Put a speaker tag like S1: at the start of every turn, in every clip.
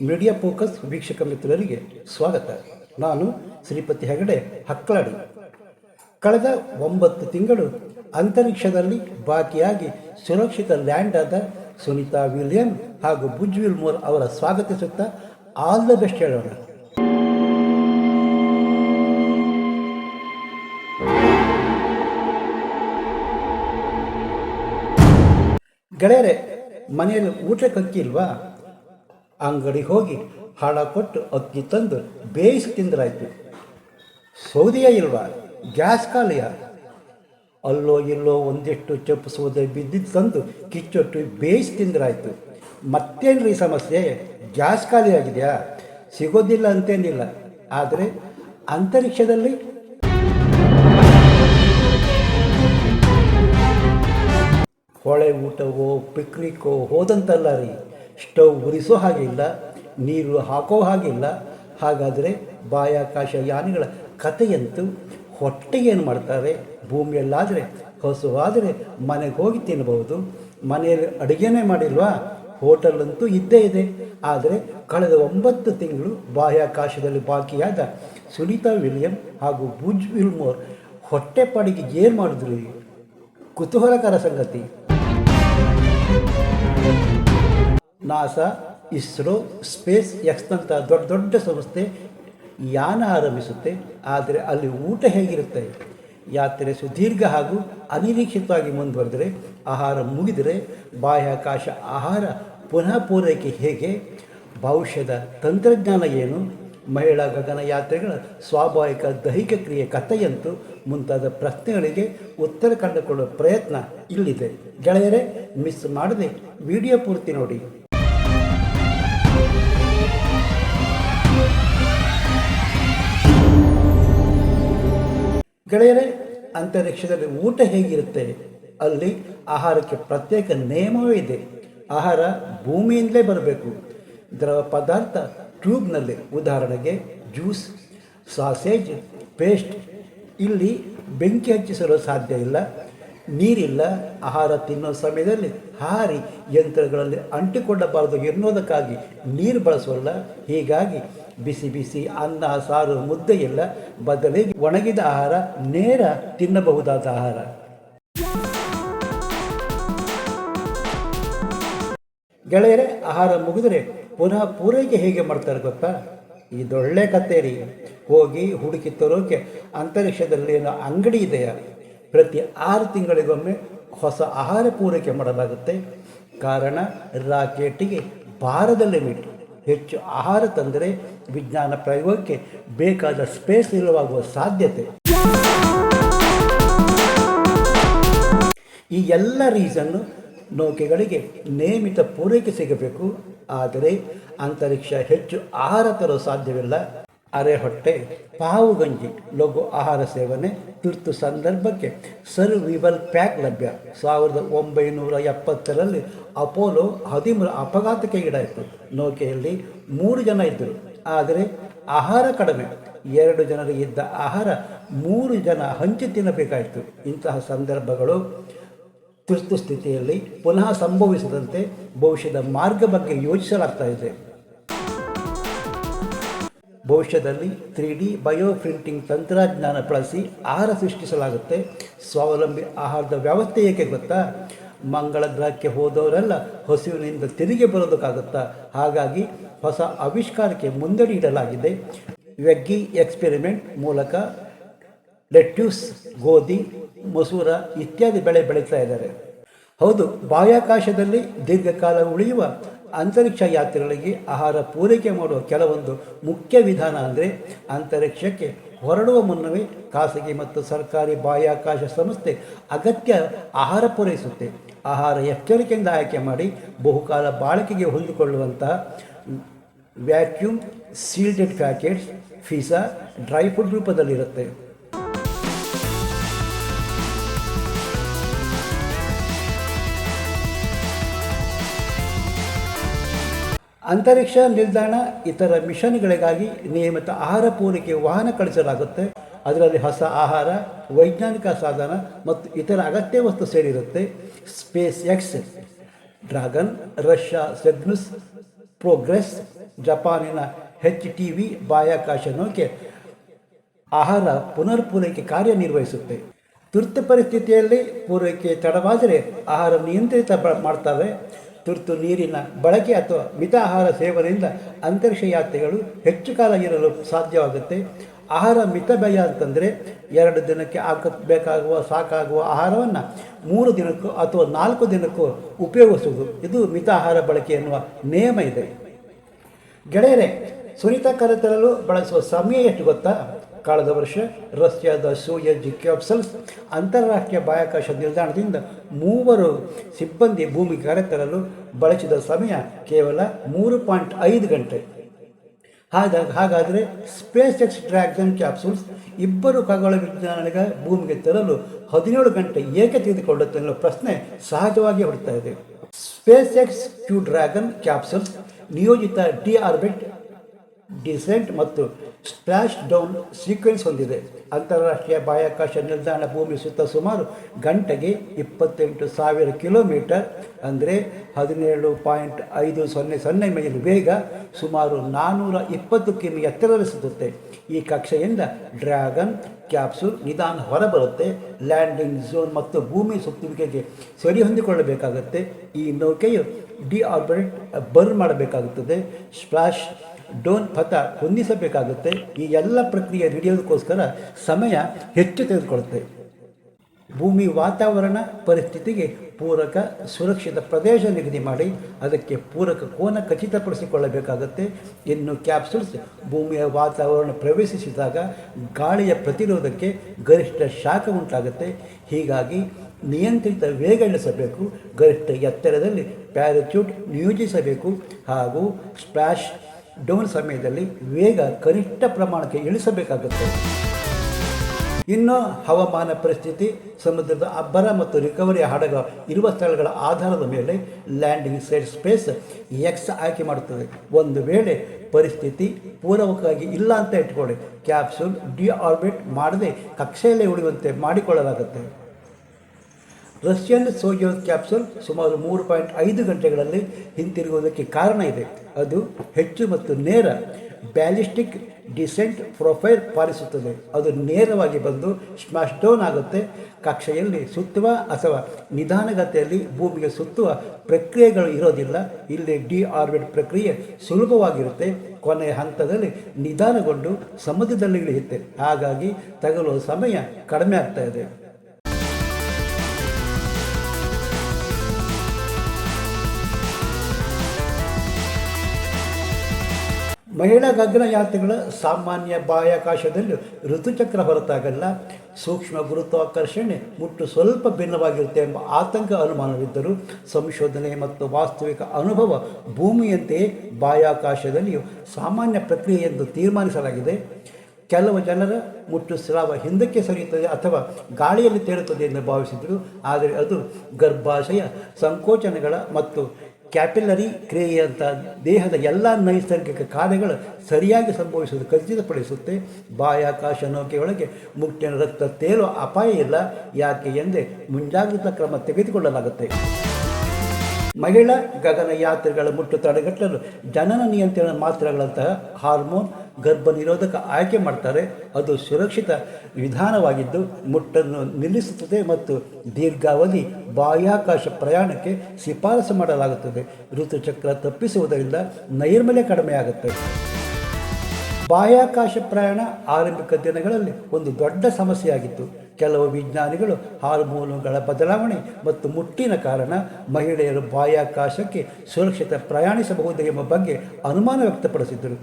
S1: Media focus ವೀಕ್ಷಕ ಮಿತ್ರರಿಗೆ ಸ್ವಾಗತ. ನಾನು ಶ್ರೀಪತಿ ಹೆಗಡೆ ಹಕ್ಕಳಡಿ ಕಳೆದ ಒಂಬತ್ತು ತಿಂಗಳು ಅಂತರಿಕ್ಷದಲ್ಲಿ ಬಾಕಿಯಾಗಿ ಸುರಕ್ಷಿತ ಲ್ಯಾಂಡ್ ಆದ ಸುನೀತಾ ವಿಲಿಯಂ ಹಾಗೂ ಬುಜ್ ವಿಲ್ಮೋರ್ ಅವರ ಸ್ವಾಗತಿಸುತ್ತಾ ಆಲ್ ದ ಬೆಸ್ಟ್ ಹೇಳೋಣ. ಗೆಳೆಯರೆ, ಮನೆಯಲ್ಲಿ ಊಟಕ್ಕೆ ಅಕ್ಕಿ ಇಲ್ವಾ ಅಂಗಡಿಗೆ ಹೋಗಿ ಹಣ ಕೊಟ್ಟು ಅಕ್ಕಿ ತಂದು ಬೇಯಿಸಿ ತಿಂದ್ರಾಯ್ತು. ಸೌದೆಯೇ ಇಲ್ವಾ? ಗ್ಯಾಸ್ ಖಾಲಿಯ? ಅಲ್ಲೋ ಇಲ್ಲೋ ಒಂದಿಷ್ಟು ಚಪ್ಪು ಸೌದೆ ಬಿದ್ದಿದ್ದು ತಂದು ಕಿಚ್ಚೊಟ್ಟು ಬೇಯಿಸಿ ತಿಂದ್ರಾಯ್ತು. ಮತ್ತೇನ್ರಿ ಸಮಸ್ಯೆ? ಗ್ಯಾಸ್ ಖಾಲಿ ಆಗಿದೆಯಾ ಸಿಗೋದಿಲ್ಲ ಅಂತೇನಿಲ್ಲ. ಆದರೆ ಅಂತರಿಕ್ಷದಲ್ಲಿ ಹೊಳೆ ಊಟವೋ ಪಿಕ್ನಿಕ್ಕೋ ಹೋದಂತಲ್ಲ ರೀ. ಸ್ಟವ್ ಉರಿಸೋ ಹಾಗಿಲ್ಲ ನೀರು ಹಾಕೋ ಹಾಗಿಲ್ಲ ಹಾಗಾದರೆ ಬಾಹ್ಯಾಕಾಶ ಯಾನಿಗಳ ಕಥೆಯಂತೂ ಹೊಟ್ಟೆ ಏನು ಮಾಡ್ತಾರೆ? ಭೂಮಿಯಲ್ಲಾದರೆ, ಹಸುವಾದರೆ ಮನೆಗೆ ಹೋಗಿ ತಿನ್ನಬಹುದು ಮನೆಯಲ್ಲಿ ಅಡುಗೆನೇ ಮಾಡಿಲ್ವಾ? ಹೋಟೆಲಂತೂ ಇದ್ದೇ ಇದೆ. ಆದರೆ ಕಳೆದ ಒಂಬತ್ತು ತಿಂಗಳು ಬಾಹ್ಯಾಕಾಶದಲ್ಲಿ ಬಾಕಿಯಾದ ಸುನೀತಾ ವಿಲಿಯಂ ಹಾಗೂ ಬುಜ್ ವಿಲ್ಮೋರ್ ಹೊಟ್ಟೆಪಾಡಿಗೆ ಏನು ಮಾಡಿದ್ರು? ಕುತೂಹಲಕರ ಸಂಗತಿ. ನಾಸಾ, ಇಸ್ರೋ, ಸ್ಪೇಸ್ ಎಕ್ಸ್ನಂಥ ದೊಡ್ಡ ದೊಡ್ಡ ಸಂಸ್ಥೆ ಯಾನ ಆರಂಭಿಸುತ್ತೆ, ಆದರೆ ಅಲ್ಲಿ ಊಟ ಹೇಗಿರುತ್ತೆ? ಯಾತ್ರೆ ಸುದೀರ್ಘ ಹಾಗೂ ಅನಿರೀಕ್ಷಿತವಾಗಿ ಮುಂದುವರೆದರೆ, ಆಹಾರ ಮುಗಿದರೆ, ಬಾಹ್ಯಾಕಾಶ ಆಹಾರ ಪುನಃ ಪೂರೈಕೆ ಹೇಗೆ? ಭವಿಷ್ಯದ ತಂತ್ರಜ್ಞಾನ ಏನು? ಮಹಿಳಾ ಗಗನಯಾತ್ರಿಗಳ ಸ್ವಾಭಾವಿಕ ದೈಹಿಕ ಕ್ರಿಯೆ ಕಥೆಯಂತೂ ಮುಂತಾದ ಪ್ರಶ್ನೆಗಳಿಗೆ ಉತ್ತರ ಕಂಡುಕೊಳ್ಳುವ ಪ್ರಯತ್ನ ಇಲ್ಲಿದೆ. ಗೆಳೆಯರೇ, ಮಿಸ್ ಮಾಡದೆ ವಿಡಿಯೋ ಪೂರ್ತಿ ನೋಡಿ. ಗೆಳೆಯರೇ, ಅಂತರಿಕ್ಷದಲ್ಲಿ ಊಟ ಹೇಗಿರುತ್ತೆ? ಅಲ್ಲಿ ಆಹಾರಕ್ಕೆ ಪ್ರತ್ಯೇಕ ನಿಯಮವೇ ಇದೆ. ಆಹಾರ ಭೂಮಿಯಿಂದಲೇ ಬರಬೇಕು. ದ್ರವ ಪದಾರ್ಥ ಟ್ಯೂಬ್ನಲ್ಲಿ, ಉದಾಹರಣೆಗೆ ಜ್ಯೂಸ್, ಸಾಸೇಜ್, ಪೇಸ್ಟ್. ಇಲ್ಲಿ ಬೆಂಕಿ ಹಚ್ಚಿಸಲು ಸಾಧ್ಯ ಇಲ್ಲ. ನೀರಿಲ್ಲ. ಆಹಾರ ತಿನ್ನೋ ಸಮಯದಲ್ಲಿ ಹಾರಿ ಯಂತ್ರಗಳಲ್ಲಿ ಅಂಟಿಕೊಳ್ಳಬಾರದು ಎನ್ನುವುದಕ್ಕಾಗಿ ನೀರು ಬಳಸೋಲ್ಲ. ಹೀಗಾಗಿ ಬಿಸಿ ಬಿಸಿ ಅನ್ನ, ಸಾರು, ಮುದ್ದೆ ಇಲ್ಲ ಬದಲಿಗೆ ಒಣಗಿದ ಆಹಾರ ನೇರ ತಿನ್ನಬಹುದಾದ ಆಹಾರ. ಗೆಳೆಯರೇ, ಆಹಾರ ಮುಗಿದರೆ ಪುನಃ ಪೂರೈಕೆ ಹೇಗೆ ಮಾಡ್ತಾರೆ ಗೊತ್ತಾ? ಇದೊಳ್ಳೆ ಕತೆ ರೀ ಹೋಗಿ ಹುಡುಕಿ ತರೋಕೆ ಅಂತರಿಕ್ಷದಲ್ಲಿ ಏನೋ ಅಂಗಡಿ ಇದೆಯಾ? ಪ್ರತಿ ಆರು ತಿಂಗಳಿಗೊಮ್ಮೆ ಹೊಸ ಆಹಾರ ಪೂರೈಕೆ ಮಾಡಲಾಗುತ್ತೆ. ಕಾರಣ, ರಾಕೆಟಿಗೆ ಭಾರದ ಲಿಮಿಟ್ ಹೆಚ್ಚು ಆಹಾರ ತಂದರೆ ವಿಜ್ಞಾನ ಪ್ರಯೋಗಕ್ಕೆ ಬೇಕಾದ ಸ್ಪೇಸ್ ಇಲ್ಲವಾಗುವ ಸಾಧ್ಯತೆ. ಈ ಎಲ್ಲ ರೀಸನ್ನು ನೌಕೆಗಳಿಗೆ ನಿಯಮಿತ ಪೂರೈಕೆ ಸಿಗಬೇಕು. ಆದರೆ ಅಂತರಿಕ್ಷ ಹೆಚ್ಚು ಆಹಾರ ತರಲು ಸಾಧ್ಯವಿಲ್ಲ. ಅರೆ ಹೊಟ್ಟೆ ಪಾವು ಗಂಜಿ ಲಘು ಆಹಾರ ಸೇವನೆ, ತುರ್ತು ಸಂದರ್ಭಕ್ಕೆ ಸರ್ವಿವಲ್ ಪ್ಯಾಕ್ ಲಭ್ಯ. ಸಾವಿರದ ಒಂಬೈನೂರ ಎಪ್ಪತ್ತರಲ್ಲಿ ಅಪೋಲೋ ಹದಿಮೂರು ಅಪಘಾತಕ್ಕೆ ಈಡಾಯಿತು. ನೌಕೆಯಲ್ಲಿ ಮೂರು ಜನ ಇದ್ದರು. ಆದರೆ ಆಹಾರ ಕಡಿಮೆ. ಎರಡು ಜನರಿಗೆ ಇದ್ದ ಆಹಾರ ಮೂರು ಜನ ಹಂಚಿ ತಿನ್ನಬೇಕಾಯಿತು. ಇಂತಹ ಸಂದರ್ಭಗಳು ತುರ್ತು ಸ್ಥಿತಿಯಲ್ಲಿ ಪುನಃ ಸಂಭವಿಸದಂತೆ ಭವಿಷ್ಯದ ಮಾರ್ಗ ಬಗ್ಗೆ ಯೋಚಿಸಲಾಗ್ತಾ ಇದೆ. ಭವಿಷ್ಯದಲ್ಲಿ ತ್ರೀ ಡಿ ಬಯೋ ಪ್ರಿಂಟಿಂಗ್ ತಂತ್ರಜ್ಞಾನ ಬಳಸಿ ಆಹಾರ ಸೃಷ್ಟಿಸಲಾಗುತ್ತೆ. ಸ್ವಾವಲಂಬಿ ಆಹಾರದ ವ್ಯವಸ್ಥೆ ಏಕೆ ಗೊತ್ತಾ? ಮಂಗಳ ಗ್ರಹಕ್ಕೆ ಹೋದವರೆಲ್ಲ ಹಸಿವಿನಿಂದ ತಿರುಗಿ ಬರೋದಕ್ಕಾಗುತ್ತಾ? ಹಾಗಾಗಿ ಹೊಸ ಆವಿಷ್ಕಾರಕ್ಕೆ ಮುಂದಡಿ ಇಡಲಾಗಿದೆ. ವೆಗ್ಗಿ ಎಕ್ಸ್ಪೆರಿಮೆಂಟ್ ಮೂಲಕ ಲೆಟ್ಯೂಸ್, ಗೋಧಿ, ಮಸೂರ ಇತ್ಯಾದಿ ಬೆಳೆ ಬೆಳೀತಾ ಇದ್ದಾರೆ. ಹೌದು, ಬಾಹ್ಯಾಕಾಶದಲ್ಲಿ ದೀರ್ಘಕಾಲ ಉಳಿಯುವ ಅಂತರಿಕ್ಷ ಯಾತ್ರೆಗಳಿಗೆ ಆಹಾರ ಪೂರೈಕೆ ಮಾಡುವ ಕೆಲವೊಂದು ಮುಖ್ಯ ವಿಧಾನ ಅಂದರೆ ಅಂತರಿಕ್ಷಕ್ಕೆ ಹೊರಡುವ ಮುನ್ನವೇ ಖಾಸಗಿ ಮತ್ತು ಸರ್ಕಾರಿ ಬಾಹ್ಯಾಕಾಶ ಸಂಸ್ಥೆ ಅಗತ್ಯ ಆಹಾರ ಪೂರೈಸುತ್ತೆ. ಆಹಾರ ಎಚ್ಚರಿಕೆಯಿಂದ ಆಯ್ಕೆ ಮಾಡಿ ಬಹುಕಾಲ ಬಾಳಿಕೆಗೆ ಹೊಂದಿಕೊಳ್ಳುವಂತಹ ವ್ಯಾಕ್ಯೂಮ್ ಸೀಲ್ಡೆಡ್ ಪ್ಯಾಕೆಟ್ಸ್, ಫೀಸಾ, ಡ್ರೈ ಫುಡ್ ರೂಪದಲ್ಲಿರುತ್ತೆ. ಅಂತರಿಕ್ಷ ನಿಲ್ದಾಣ, ಇತರ ಮಿಷನ್ಗಳಿಗಾಗಿ ನಿಯಮಿತ ಆಹಾರ ಪೂರೈಕೆ ವಾಹನ ಕಳಿಸಲಾಗುತ್ತೆ. ಅದರಲ್ಲಿ ಹೊಸ ಆಹಾರ, ವೈಜ್ಞಾನಿಕ ಸಾಧನ ಮತ್ತು ಇತರ ಅಗತ್ಯ ವಸ್ತು ಸೇರಿರುತ್ತೆ. Space X Dragon, Russia Cygnus Progress, ಜಪಾನಿನ ಹೆಚ್ ಟಿ ವಿ ಬಾಹ್ಯಾಕಾಶ ನೌಕೆ ಆಹಾರ ಪುನರ್ ಪೂರೈಕೆ ಕಾರ್ಯನಿರ್ವಹಿಸುತ್ತೆ ತುರ್ತು ಪರಿಸ್ಥಿತಿಯಲ್ಲಿ ಪೂರೈಕೆ ತಡವಾದರೆ ಆಹಾರ ನಿಯಂತ್ರಿತ ಮಾಡ್ತಾರೆ. ತುರ್ತು ನೀರಿನ ಬಳಕೆ ಅಥವಾ ಮಿತ ಆಹಾರ ಸೇವನೆಯಿಂದ ಅಂತರಿಕ್ಷ ಯಾತ್ರೆಗಳು ಹೆಚ್ಚು ಕಾಲ ಇರಲು ಸಾಧ್ಯವಾಗುತ್ತೆ. ಆಹಾರ ಮಿತ ವ್ಯಯ ಅಂತಂದರೆ ಎರಡು ದಿನಕ್ಕೆ ಆಗ ಬೇಕಾಗುವ, ಸಾಕಾಗುವ ಆಹಾರವನ್ನು ಮೂರು ದಿನಕ್ಕೂ ಅಥವಾ ನಾಲ್ಕು ದಿನಕ್ಕೂ ಉಪಯೋಗಿಸುವುದು. ಇದು ಮಿತ ಆಹಾರ ಬಳಕೆ ಎನ್ನುವ ನಿಯಮ ಇದೆ. ಗೆಳೆಯರೆ, ಸುರಿತ ಕರೆತರಲು ಬಳಸುವ ಸಮಯ ಎಷ್ಟು ಗೊತ್ತಾ? ಕಳೆದ ವರ್ಷ ರಷ್ಯಾದ ಸೂಯಜ್ ಕ್ಯಾಪ್ಸಲ್ಸ್ ಅಂತಾರಾಷ್ಟ್ರೀಯ ಬಾಹ್ಯಾಕಾಶ ನಿಲ್ದಾಣದಿಂದ ಮೂವರು ಸಿಬ್ಬಂದಿ ಭೂಮಿ ಕರೆತರಲು ಬಳಸಿದ ಸಮಯ ಕೇವಲ ಮೂರು ಪಾಯಿಂಟ್ ಐದು ಗಂಟೆ. ಹಾಗಾಗಿ ಹಾಗಾದರೆ ಸ್ಪೇಸ್ ಎಕ್ಸ್ ಡ್ರ್ಯಾಗನ್ ಕ್ಯಾಪ್ಸೂಲ್ಸ್ ಇಬ್ಬರು ಖಗೋಳ ವಿಜ್ಞಾನಿಗ ಭೂಮಿಗೆ ತರಲು ಹದಿನೇಳು ಗಂಟೆ ಏಕೆ ತೆಗೆದುಕೊಳ್ಳುತ್ತೆ ಅನ್ನೋ ಪ್ರಶ್ನೆ ಸಹಜವಾಗಿ ಹುಡ್ತಾ ಇದೆ. Space X Q dragon capsules ನಿಯೋಜಿತ ಡಿ ಆರ್ಬಿಟ್ ಡಿಸೆಂಟ್ ಮತ್ತು ಸ್ಪ್ಲಾಶ್ ಡೌನ್ ಸೀಕ್ವೆನ್ಸ್ ಹೊಂದಿದೆ. ಅಂತಾರಾಷ್ಟ್ರೀಯ ಬಾಹ್ಯಾಕಾಶ ನಿಲ್ದಾಣ ಭೂಮಿ ಸುತ್ತ ಸುಮಾರು ಗಂಟೆಗೆ ಇಪ್ಪತ್ತೆಂಟು ಸಾವಿರ ಕಿಲೋಮೀಟರ್, ಅಂದರೆ ಹದಿನೇಳು ಪಾಯಿಂಟ್ ಐದು ಸೊನ್ನೆ ಸೊನ್ನೆ ಮೈಲ್ ವೇಗ ಸುಮಾರು ನಾನ್ನೂರ ಇಪ್ಪತ್ತು ಕಿಮಿ ಸುತ್ತುತ್ತೆ ಈ ಕಕ್ಷೆಯಿಂದ ಡ್ರ್ಯಾಗನ್ ಕ್ಯಾಪ್ಸೂಲ್ ನಿಧಾನ ಹೊರಬರುತ್ತೆ ಲ್ಯಾಂಡಿಂಗ್ ಝೋನ್ ಮತ್ತು ಭೂಮಿ ಸುತ್ತುವಿಕೆಗೆ ಸರಿ ಹೊಂದಿಕೊಳ್ಳಬೇಕಾಗುತ್ತೆ. ಈ ನೌಕೆಯು ಡಿ ಆರ್ಬಿಟ್ ಬರ್ನ್ ಮಾಡಬೇಕಾಗುತ್ತದೆ. ಸ್ಪ್ಲಾಶ್ ಡೋನ್ ಪಥ ಹೊಂದಿಸಬೇಕಾಗುತ್ತೆ. ಈ ಎಲ್ಲ ಪ್ರಕ್ರಿಯೆ ನಡೆಯೋದಕ್ಕೋಸ್ಕರ ಸಮಯ ಹೆಚ್ಚು ತೆಗೆದುಕೊಳ್ಳುತ್ತೆ. ಭೂಮಿ ವಾತಾವರಣ ಪರಿಸ್ಥಿತಿಗೆ ಪೂರಕ ಸುರಕ್ಷಿತ ಪ್ರದೇಶ ನಿಗದಿ ಮಾಡಿ, ಅದಕ್ಕೆ ಪೂರಕ ಕೋನ ಖಚಿತಪಡಿಸಿಕೊಳ್ಳಬೇಕಾಗುತ್ತೆ. ಇನ್ನು ಕ್ಯಾಪ್ಸುಲ್ಸ್ ಭೂಮಿಯ ವಾತಾವರಣ ಪ್ರವೇಶಿಸಿದಾಗ ಗಾಳಿಯ ಪ್ರತಿರೋಧಕ್ಕೆ ಗರಿಷ್ಠ ಶಾಖ ಉಂಟಾಗುತ್ತೆ. ಹೀಗಾಗಿ ನಿಯಂತ್ರಿತ ವೇಗ ಇಳಿಸಬೇಕು, ಗರಿಷ್ಠ ಎತ್ತರದಲ್ಲಿ ಪ್ಯಾರಚ್ಯೂಟ್ ನಿಯೋಜಿಸಬೇಕು, ಹಾಗೂ ಸ್ಪ್ಲಾಶ್ ಡೌನ್ ಸಮಯದಲ್ಲಿ ವೇಗ ಕನಿಷ್ಠ ಪ್ರಮಾಣಕ್ಕೆ ಇಳಿಸಬೇಕಾಗುತ್ತೆ. ಇನ್ನು ಹವಾಮಾನ ಪರಿಸ್ಥಿತಿ, ಸಮುದ್ರದ ಅಬ್ಬರ ಮತ್ತು ರಿಕವರಿ ಹಡಗ ಇರುವ ಸ್ಥಳಗಳ ಆಧಾರದ ಮೇಲೆ ಲ್ಯಾಂಡಿಂಗ್ ಸೈಡ್ ಸ್ಪೇಸ್ ಎಕ್ಸ್ ಆಯ್ಕೆ ಮಾಡುತ್ತದೆ. ಒಂದು ವೇಳೆ ಪರಿಸ್ಥಿತಿ ಪೂರಕವಾಗಿ ಇಲ್ಲ ಅಂತ ಇಟ್ಕೊಳ್ಳಿ ಕ್ಯಾಪ್ಸೂಲ್ ಡಿಆರ್ಬಿಟ್ ಮಾಡದೆ ಕಕ್ಷೆಯಲ್ಲೇ ಉಳಿಯುವಂತೆ ಮಾಡಿಕೊಳ್ಳಲಾಗುತ್ತೆ. ರಷ್ಯನ್ ಸೋಯೋಸ್ ಕ್ಯಾಪ್ಸೂಲ್ ಸುಮಾರು ಮೂರು ಪಾಯಿಂಟ್ ಐದು ಗಂಟೆಗಳಲ್ಲಿ ಹಿಂತಿರುಗುವುದಕ್ಕೆ ಕಾರಣ ಇದೆ. ಅದು ಹೆಚ್ಚು ಮತ್ತು ನೇರ ಬ್ಯಾಲಿಸ್ಟಿಕ್ ಡಿಸೆಂಟ್ ಪ್ರೊಫೈಲ್ ಪಾಲಿಸುತ್ತದೆ. ಅದು ನೇರವಾಗಿ ಬಂದು ಸ್ಮಾಶ್ ಡೌನ್ ಆಗುತ್ತೆ. ಕಕ್ಷೆಯಲ್ಲಿ ಸುತ್ತುವ ಅಥವಾ ನಿಧಾನಗತಿಯಲ್ಲಿ ಭೂಮಿಗೆ ಸುತ್ತುವ ಪ್ರಕ್ರಿಯೆಗಳು ಇರೋದಿಲ್ಲ. ಇಲ್ಲಿ ಡಿ ಆರ್ಬಿಟ್ ಪ್ರಕ್ರಿಯೆ ಸುಲಭವಾಗಿರುತ್ತೆ. ಕೊನೆಯ ಹಂತದಲ್ಲಿ ನಿಧಾನಗೊಂಡು ಸಮುದ್ರದಲ್ಲಿ ಇಳಿಯುತ್ತೆ. ಹಾಗಾಗಿ ತಗಲುವ ಸಮಯ ಕಡಿಮೆ ಆಗ್ತಾ ಇದೆ. ಮಹಿಳಾ ಗಗನಯಾತ್ರಿಗಳ ಸಾಮಾನ್ಯ ಬಾಹ್ಯಾಕಾಶದಲ್ಲಿ ಋತುಚಕ್ರ ಹೊರತಾಗಲ್ಲ. ಸೂಕ್ಷ್ಮ ಗುರುತ್ವಾಕರ್ಷಣೆ ಮುಟ್ಟು ಸ್ವಲ್ಪ ಭಿನ್ನವಾಗಿರುತ್ತೆ ಎಂಬ ಆತಂಕ ಅನುಮಾನವಿದ್ದರೂ ಸಂಶೋಧನೆ ಮತ್ತು ವಾಸ್ತವಿಕ ಅನುಭವ ಭೂಮಿಯಂತೆಯೇ ಬಾಹ್ಯಾಕಾಶದಲ್ಲಿಯೂ ಸಾಮಾನ್ಯ ಪ್ರಕ್ರಿಯೆ ಎಂದು ತೀರ್ಮಾನಿಸಲಾಗಿದೆ. ಕೆಲವು ಜನರ ಮುಟ್ಟು ಸ್ರಾವ ಹಿಂದಕ್ಕೆ ಸರಿಯುತ್ತದೆ ಅಥವಾ ಗಾಳಿಯಲ್ಲಿ ತೇರುತ್ತದೆ ಎಂದು ಭಾವಿಸಿದರು. ಆದರೆ ಅದು ಗರ್ಭಾಶಯ ಸಂಕೋಚನಗಳ ಮತ್ತು ಕ್ಯಾಪಿಲರಿ ಕ್ರಿಯೆಯಂಥ ದೇಹದ ಎಲ್ಲ ನೈಸರ್ಗಿಕ ಕಾರ್ಯಗಳು ಸರಿಯಾಗಿ ಸಂಭವಿಸುವುದು, ಖಚಿತಪಡಿಸುತ್ತೆ. ಬಾಹ್ಯಾಕಾಶ ನೌಕೆಯೊಳಗೆ ಮುಟ್ಟಿನ ರಕ್ತ ತೇಲುವ ಅಪಾಯ ಇಲ್ಲ. ಯಾಕೆ ಎಂದೇ ಮುಂಜಾಗ್ರತಾ ಕ್ರಮ ತೆಗೆದುಕೊಳ್ಳಲಾಗುತ್ತೆ. ಮಹಿಳಾ ಗಗನಯಾತ್ರೆಗಳ ಮುಟ್ಟು ತಡೆಗಟ್ಟಲು ಜನನ ನಿಯಂತ್ರಣ ಮಾತ್ರೆಗಳಂತಹ ಹಾರ್ಮೋನ್ ಗರ್ಭ ನಿರೋಧಕ ಆಯ್ಕೆ ಮಾಡ್ತಾರೆ, ಅದು ಸುರಕ್ಷಿತ ವಿಧಾನವಾಗಿದ್ದು ಮುಟ್ಟನ್ನು ನಿಲ್ಲಿಸುತ್ತದೆ ಮತ್ತು ದೀರ್ಘಾವಧಿ ಬಾಹ್ಯಾಕಾಶ ಪ್ರಯಾಣಕ್ಕೆ ಶಿಫಾರಸು ಮಾಡಲಾಗುತ್ತದೆ. ಋತುಚಕ್ರ ತಪ್ಪಿಸುವುದರಿಂದ ನೈರ್ಮಲ್ಯ ಕಡಿಮೆಯಾಗುತ್ತೆ. ಬಾಹ್ಯಾಕಾಶ ಪ್ರಯಾಣ ಆರಂಭಿಕ ದಿನಗಳಲ್ಲಿ ಒಂದು ದೊಡ್ಡ ಸಮಸ್ಯೆಯಾಗಿತ್ತು. ಕೆಲವು ವಿಜ್ಞಾನಿಗಳು ಹಾರ್ಮೋನುಗಳ ಬದಲಾವಣೆ ಮತ್ತು ಮುಟ್ಟಿನ ಕಾರಣ ಮಹಿಳೆಯರು ಬಾಹ್ಯಾಕಾಶಕ್ಕೆ ಸುರಕ್ಷಿತ ಪ್ರಯಾಣಿಸಬಹುದು ಎಂಬ ಬಗ್ಗೆ ಅನುಮಾನ ವ್ಯಕ್ತಪಡಿಸಿದ್ದರು.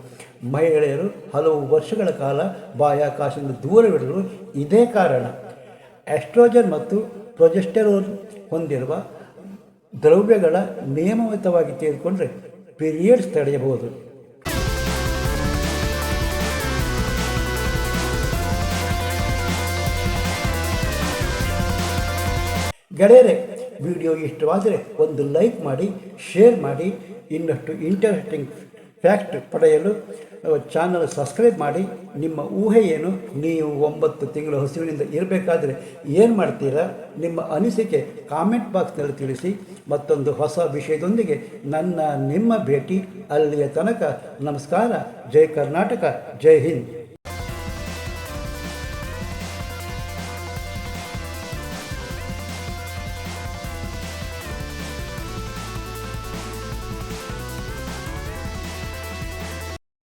S1: ಮಹಿಳೆಯರು ಹಲವು ವರ್ಷಗಳ ಕಾಲ ಬಾಹ್ಯಾಕಾಶದಿಂದ ದೂರವಿಡಲು ಇದೇ ಕಾರಣ. ಆಸ್ಟ್ರೋಜನ್ ಮತ್ತು ಪ್ರೊಜೆಸ್ಟೆರೋನ್ ಹೊಂದಿರುವ ದ್ರವ್ಯಗಳ ನಿಯಮಿತವಾಗಿ ತೆಗೆದುಕೊಂಡರೆ ಪೀರಿಯಡ್ಸ್ ತಡೆಯಬಹುದು. ಗೆಳೆಯರೆ ವಿಡಿಯೋ ಇಷ್ಟವಾದರೆ ಒಂದು ಲೈಕ್ ಮಾಡಿ ಶೇರ್ ಮಾಡಿ, ಇನ್ನಷ್ಟು ಇಂಟರೆಸ್ಟಿಂಗ್ ಫ್ಯಾಕ್ಟ್ ಪಡೆಯಲು ಚಾನಲ್ ಸಬ್ಸ್ಕ್ರೈಬ್ ಮಾಡಿ. ನಿಮ್ಮ ಊಹೆ ಏನು? ನೀವು ಒಂಬತ್ತು ತಿಂಗಳು ಹಸಿವಿನಿಂದ ಇರಬೇಕಾದ್ರೆ ಏನು ಮಾಡ್ತೀರಾ? ನಿಮ್ಮ ಅನಿಸಿಕೆ ಕಾಮೆಂಟ್ ಬಾಕ್ಸ್ನಲ್ಲಿ ತಿಳಿಸಿ. ಮತ್ತೊಂದು ಹೊಸ ವಿಷಯದೊಂದಿಗೆ ನನ್ನ ನಿಮ್ಮ ಭೇಟಿ ಅಲ್ಲಿಯ ತನಕ. ನಮಸ್ಕಾರ. ಜೈ ಕರ್ನಾಟಕ. ಜೈ ಹಿಂದ್.